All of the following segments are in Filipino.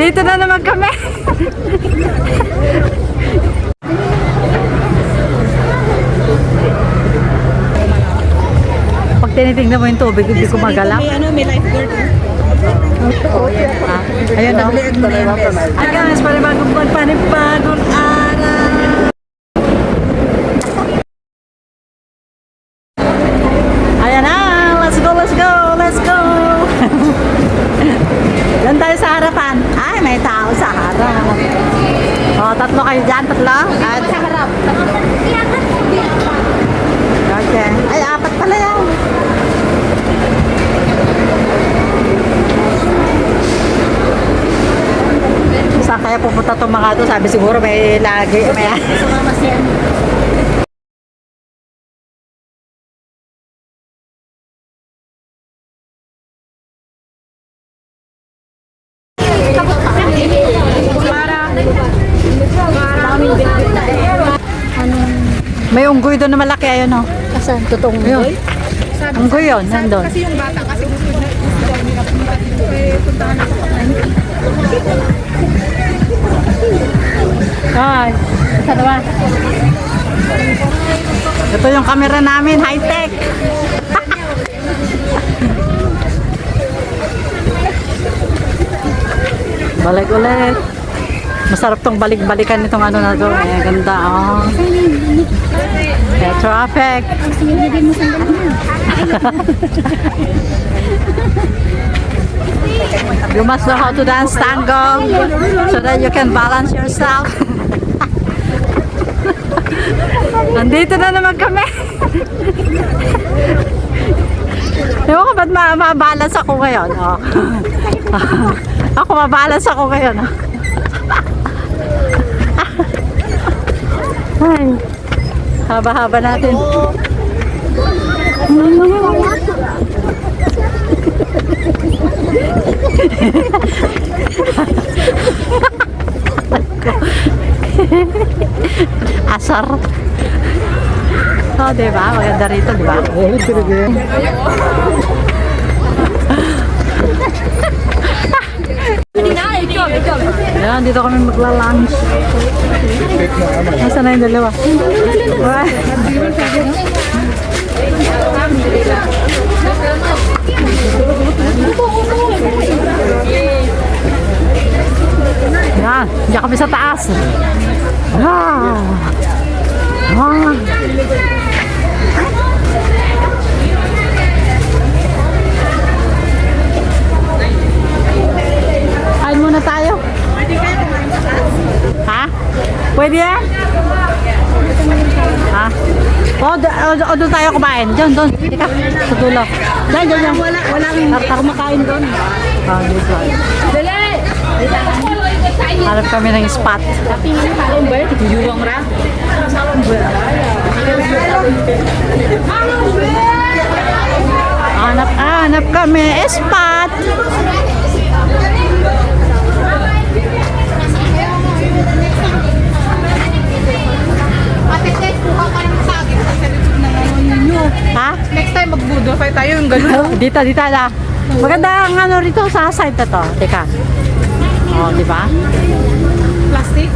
Andito na naman kami. Pag tinitingnan mo yung tubig, hindi ko magalaw. May ano, may lifeguard. Ah, ayun o. Ay guys, panibagong buwan, panibagong araw. Kayo dyan, tatlo? At. Okay. Ay, apat pala yan. Saan kaya pupunta itong mga to? Sabi siguro may lagi. May... May unggoy doon na malaki. Ayun o. Asan? Totoong Ayun. Unggoy yun. Nandun. Kasi yung bata kasi gusto na pumunta dito eh, puntahan ako. Ay, isa naman. Ito yung camera namin, high-tech. Balik ulit. Masarap tong balik-balikan nitong ano na to. Eh, ganda, oh. Eh, traffic. You must know how to dance tango so that you can balance yourself. Nandito na naman kami. Ewan ko ba't ma mabalance ako ngayon. Oh. ako mabalance ako ngayon. Oh. Ay, haba-haba natin. Asar. Oh, di ba? Maganda rito, di ba? Ayan, dito kami magla-lunch. Nasaan na yung dalawa? Wah. Yan, diyan kami sa taas. O, d- o, o doon tayo kumain. Diyan, doon. Tika, sa dulo. Diyan, diyan, diyan. Wala, walang... Tartar makain doon. Ah, dito. Hanap kami ng spot. Yuwang ra? Hanap, hanap kami spot. Ha? Next time mag-budol tayo yung gano'n. dito, dito na. Maganda ang ano rito sa side na to. Teka. Oh, di ba? Plastic.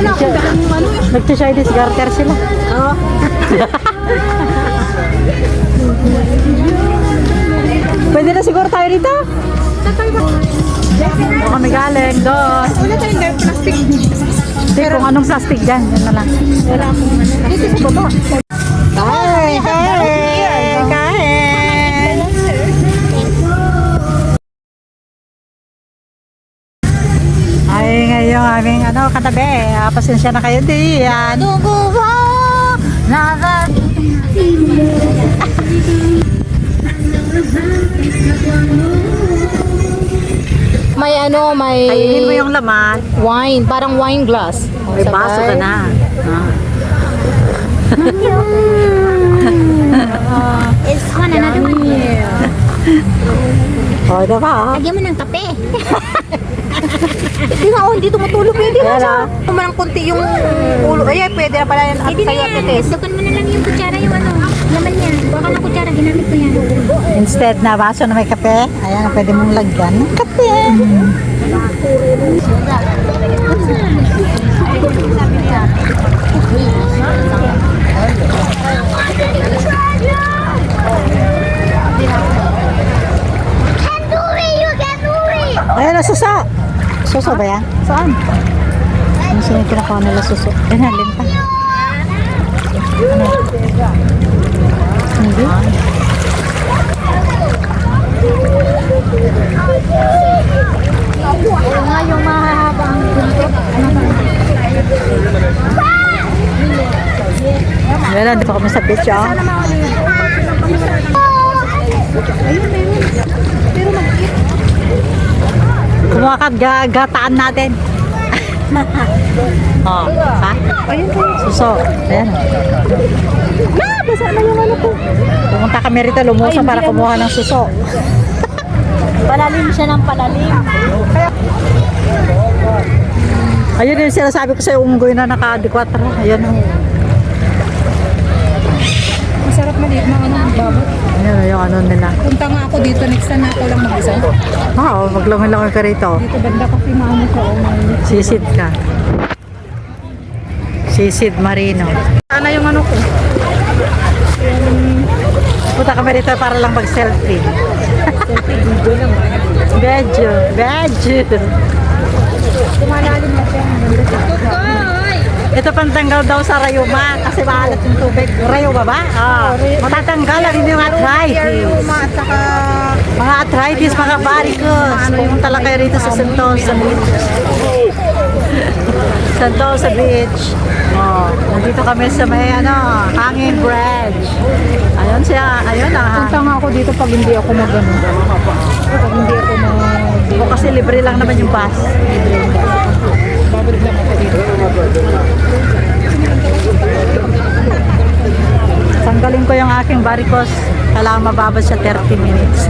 Wala akong Nag-Chinese garter sila. Oo. Pwede na siguro tayo rito. Doon kami galing. Doon. Wala tayong dahil plastic. Hindi, kung anong plastic dyan. Yan na lang. Wala akong. Dito sa baba. Kain! Kain! Aming ano, katabi. Ah, pasensya na kayo diyan. Dugo mo! Nasa... May ano, may Kainin mo yung laman. wine, parang wine glass. May baso ka na. Ah. It's fun, another one. O, oh. Lagyan mo ng kape. Hindi nga, oh, hindi tumutulog. Pwede Yan, ah. Kumanang kunti yung ulo. Ay, ay, pwede na pala yan. Pwede na yan. Dukan mo na lang yung kutsara yung ano. Laman niya. Baka ng kutsara, ginamit ko yan. Instead na baso na may kape, ayan, pwede mong lagyan ng kape. Ayan na, suso. Ba yan? Saan? Ano sino kinakawa nila suso? Yan, halin pa. Ano? Hindi. Oo nga, yung mahahaba ang buntot. Yan, nandito kami sa beach, oh. Kumuha ka ga gataan natin. oh, ha? Suso. Ayan. Ma, basa na yung ano ko. Pumunta kami rito, lumusa para kumuha ng suso. Palalim siya ng palalim. Ayun yung sinasabi ko sa unggoy na naka-adequatra. Ayan oh. Masarap maliit mga ano, babot. Ayan yung ano nila. Punta nga ako dito. Next time na ako lang mag-isa. Oo, oh, maglangoy-langoy ka rito. Dito banda kasi maano siya. Oh, Sisid ka. Sisid Marino. Sana yung ano ko. Punta kami rito para lang mag-selfie. Bedyo, bedyo. Kumalalim na siya. Ito pantanggal daw sa rayuma kasi maalat yung tubig. Rayuma ba? Ah, matatanggal ang inyong arthritis. Rayuma at saka Mga arthritis, mga varicose. Pumunta lang kayo rito sa Sentosa Beach. Sentosa Beach. Oh, nandito kami sa may ano, hanging bridge. Ayun siya, ayun ah. punta nga ako dito pag hindi ako mag-ano. Pag hindi ako mag... O kasi libre lang naman yung bus. Babalik lang ako dito. Tanggalin ko yung aking varicose. Kailangan mababa siya 30 minutes.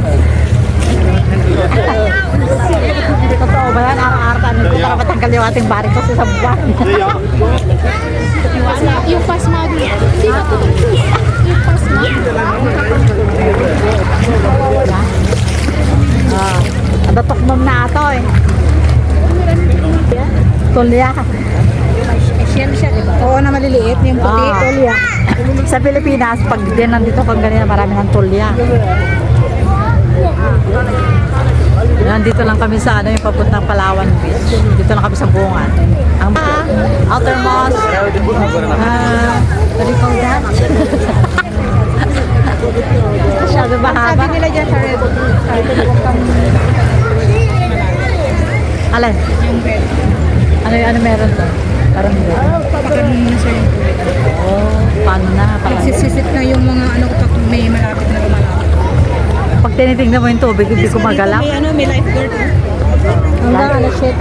Totoo ba yan? Araw-araw ko para matanggal yung ating varicose sa buwan. Yung pasmado. Hindi ba ito? Yung pasmado. ah, adatok mom na ato eh. Tulya. Shell siya, di ba? Oo na maliliit. Yung puti. Ah. Tulya. Sa Pilipinas, pag din nandito kang ganyan, marami ng tulya. Nandito lang kami sa ano, yung papuntang Palawan Beach. Dito lang kami sa bungan. Ang ah, outermost. Ah, what do you call that? Masyado ba haba? Sabi nila dyan sa red. Alin? yung red. Ano, ano meron doon? Parang doon. Pagkaroon na siya yung Oh, paano na? Nagsisisit na yung mga ano ko pag may malapit na lumalapit. Pag tinitingnan mo yung tubig, hindi ko magalaw. May ano, may lifeguard. Hanggang alas 7.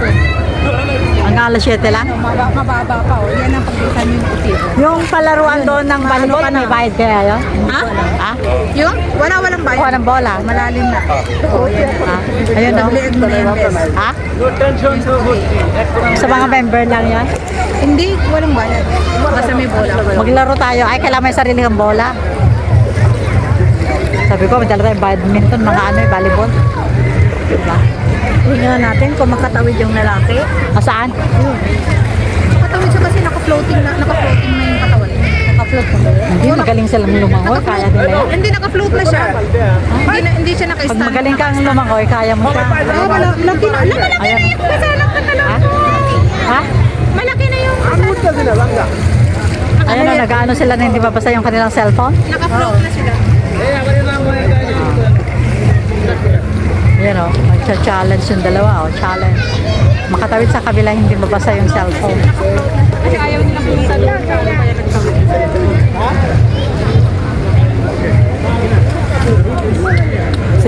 Hanggang alas 7 lang. Maba- Mababa pa oh. Yan ang pagkitan yung puti. Yung palaruan doon ng volleyball, may bayad kaya yun? Ha? Ha? Yung? Wala, walang Kuha bayan. ng bola. Malalim na. Ha? Ayun o. Liit mo na yung best. Ha? Sa mga member lang yan. Hindi, walang bayad. Basta may bola. Maglaro tayo. Ay, kailangan may sarili kang bola. Sabi ko, may dala tayong badminton, mga ano, eh, volleyball. Diba? Tingnan natin kung makatawid yung lalaki. Ah, saan? Makatawid siya kasi naka-floating na, naka-floating na yung katawan. Naka-float na ba? Hindi, magaling silang lumangoy. Kaya nila yan. Hindi, naka-float na siya. Hindi, na, hindi siya Pag naka-stand. magaling kang lumangoy, kaya mo siya. Ah, wala, laki na. Laki na Ayan. yung kasama ka na Ha? Ha? Malaki na yung Ayun o, nag-ano sila na hindi mabasa yung kanilang cellphone. naka-float na sila. Yan o, magcha-challenge yung dalawa o, challenge. Makatawid sa kabila, hindi mabasa yung cellphone. Kasi ayaw nilang punta doon.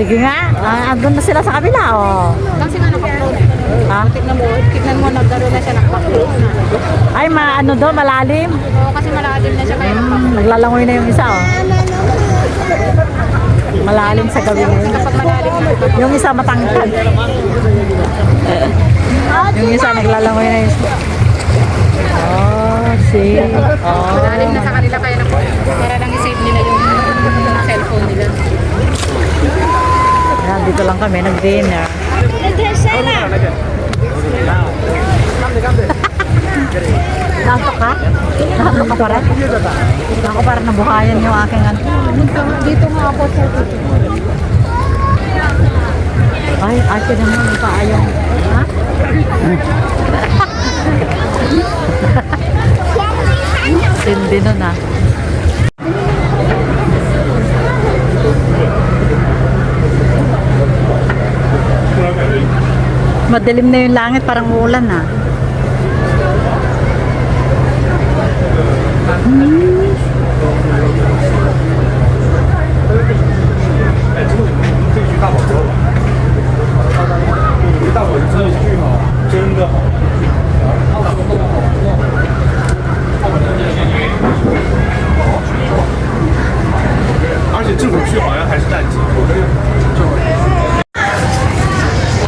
Sige nga, ah, andun na sila sa kabila o. Kasi nga naka-float. Ha? Tignan mo, tignan mo, nagkaroon na siya naka-float na. Ay, ma ano doon, malalim. Oo, kasi malalim na siya kaya Hmm, naglalangoy na yung isa o. Malalim sa gabi na yun. Kapag malalim na. Yung isa matangkad. yung isa naglalangoy na yun. Oh, see. Oh. Malalim na sa kanila kaya na para lang i-save nila yung cellphone nila. Ayan, dito lang kami, nag-dinner. Nato ka? Nato ka pa rin? Ako parang nabuhayan yung aking ano. Dito nga ako sa Ay, ate naman, may paayong. Ha? Tindi nun ah. Madilim na yung langit, parang ulan ah.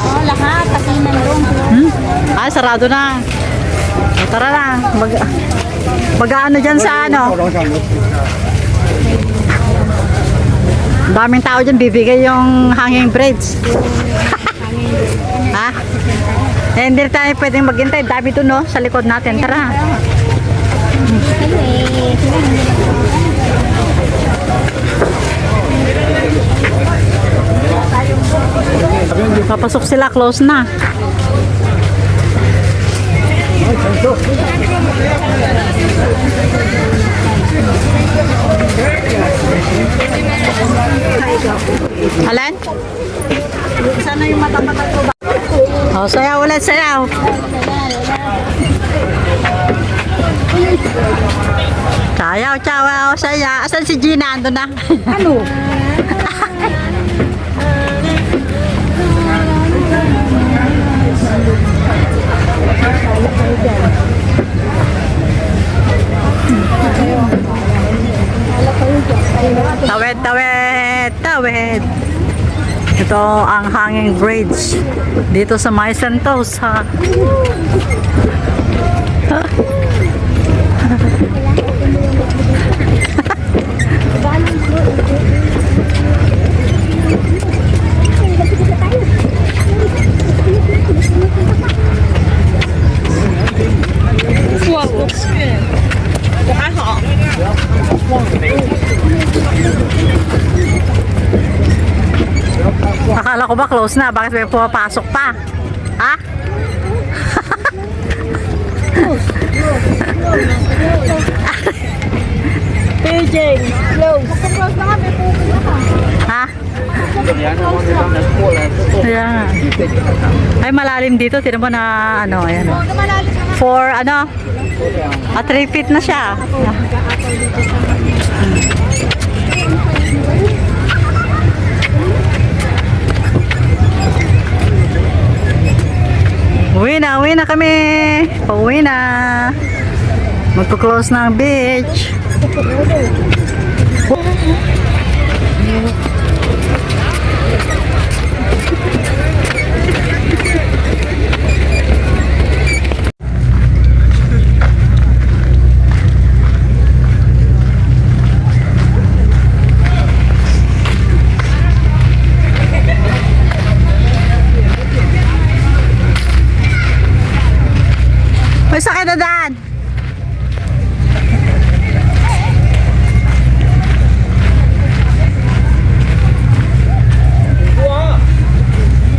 Oh, lahat. Kasinan doon. Hmm? Ah, sarado na. O, tara na. Mag, mag-ano dyan sa ano? Daming tao dyan, bibigay yung hanging bridge. ha? Eh, hindi tayo pwedeng maghintay. Dami doon, no? Sa likod natin. Tara. Papasok sila, close na. Alan? Sana yung mata-mata ko ba? Oh, sayaw ulit, sayaw. Sayaw, sayaw, sayaw. Asan si Gina? Ando na. Ano? Ito ang hanging bridge dito sa May Santos ha. Akala ko ba close na? Bakit may pumapasok pa? Ha? PJ, close. Close na kami, pupunta ka. Ha? Kaya nga. Ay, malalim dito. Tinan mo na, ano, ayan. For, ano, ah, 3 feet na siya. Uwi na, uwi na kami. Pauwi na. Magpo-close na ang beach.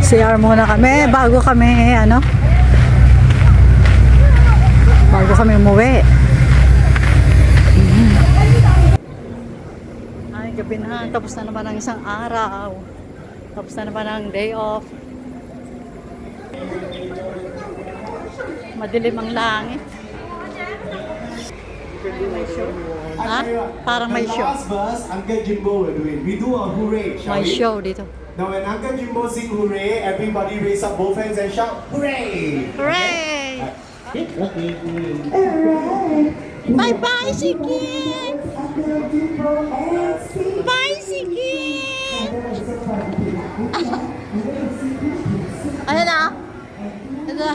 CR muna kami bago kami ano? Bago kami umuwi. Mhm. ay gabi na. Tapos na naman ang isang araw. Tapos na naman ang day off. Madilim ang langit Ha? Parang may show. last verse, Uncle Jimbo will do it. We do a hooray, shall May we? show dito. Now when Uncle Jimbo sing hooray, everybody raise up both hands and shout hooray! Hooray! Bye-bye, Sikit! Bye, Sikit! Ayan na. Ito.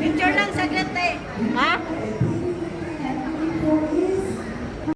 Picture lang saglit eh. Ha?